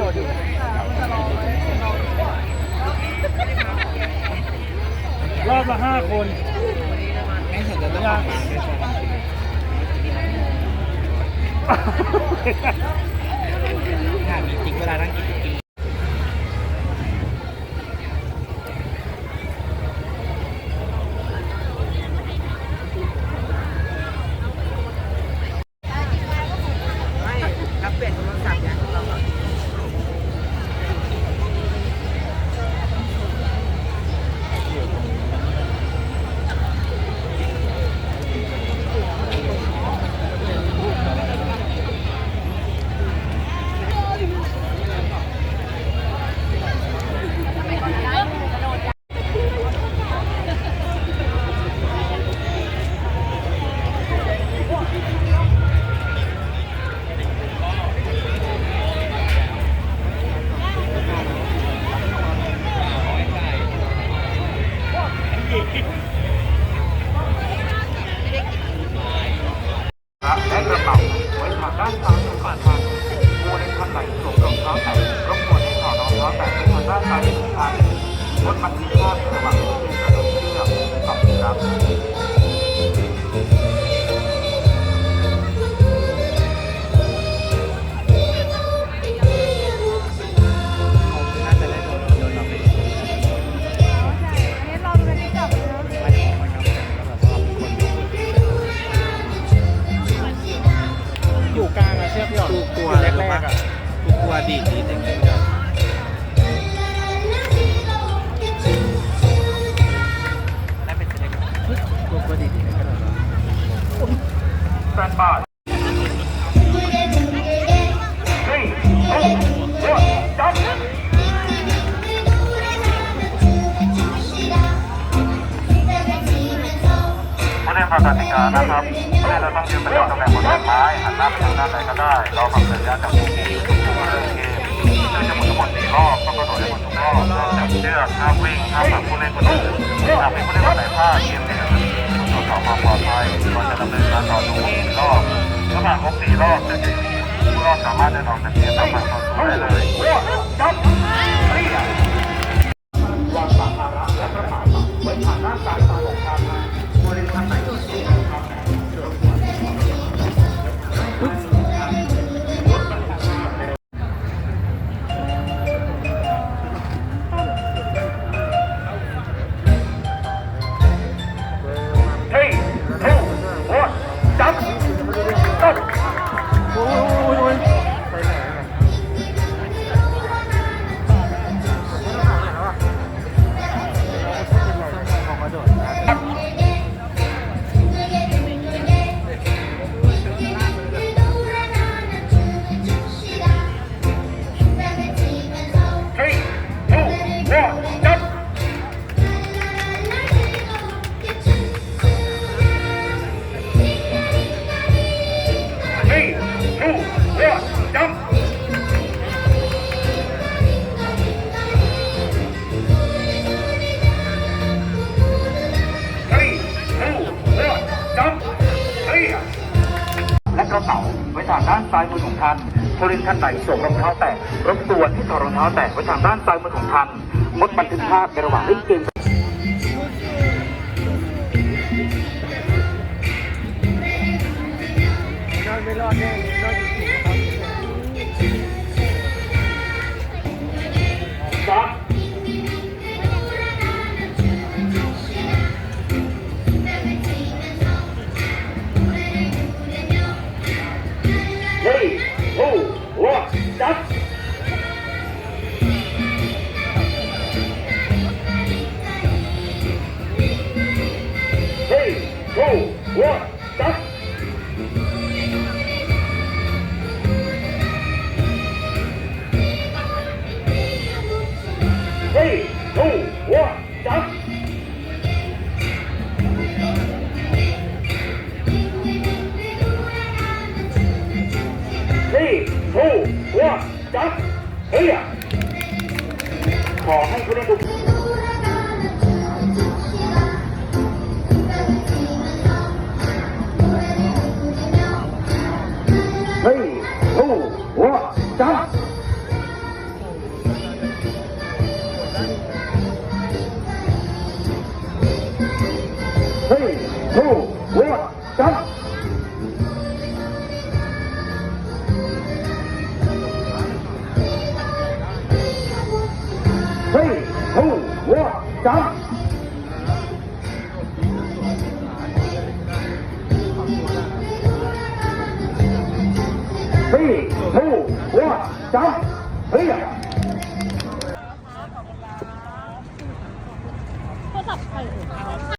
รงนี้มีคนกระโดดอยู่รอบละห้าคนไม่สนใจต้องออกมาด้วยใช่ไหมถามจริงๆเวลานั่งกิน วอยู่อะไรแรรู้กปะๆอะกูกลัวดีดดีดอย่างเงี้ยได้เป็นจะได้กันเฮ้ยกูกลัวดีดดีดกันเหรอแฟนบาท ผู้เล่าษาติกานะครับผู้เล่นเราต้องยืนประจำตำแหน่งบนแผ่นไม้หันหน้าไปทางด้านไหนก็ได้ เราฟังสัญญาณจากผู้ที่ทุกผู้เล่นเกมซึ่งจะหมุนทั้งหมดสี่รอบต้องกระโดดให้หมดทุกรอบห้ามจับเชือกห้ามวิ่งห้ามผลักผู้เล่นคนอื่นหากมีผู้เล่นคนไหนพลาดเกมเนี้ต้องตรวจสอบความปลอดภัยก่อนจะดำเนินการต่อสู้สี่รอบถ้าผ่านครบสี่รอบจะจะผู้รอบสามารถเดินออกจากเกมตามหลักต่อสู้ได้เลย ซ้ายมือของท่านผู้เล่นท่านใดสวมรองเท้าแตะรบกวนให้ถอดรองเท้าแตะไว้ทางด้านซ้ายมือของท่านงดบันทึกภาพในระหว่างเล่นเกมนอนไม่รอดแน่เลยนอนอยู่ที่ครับ three, two, one, stop. Three, two, one, stop. Three, two, one, stop. Clear.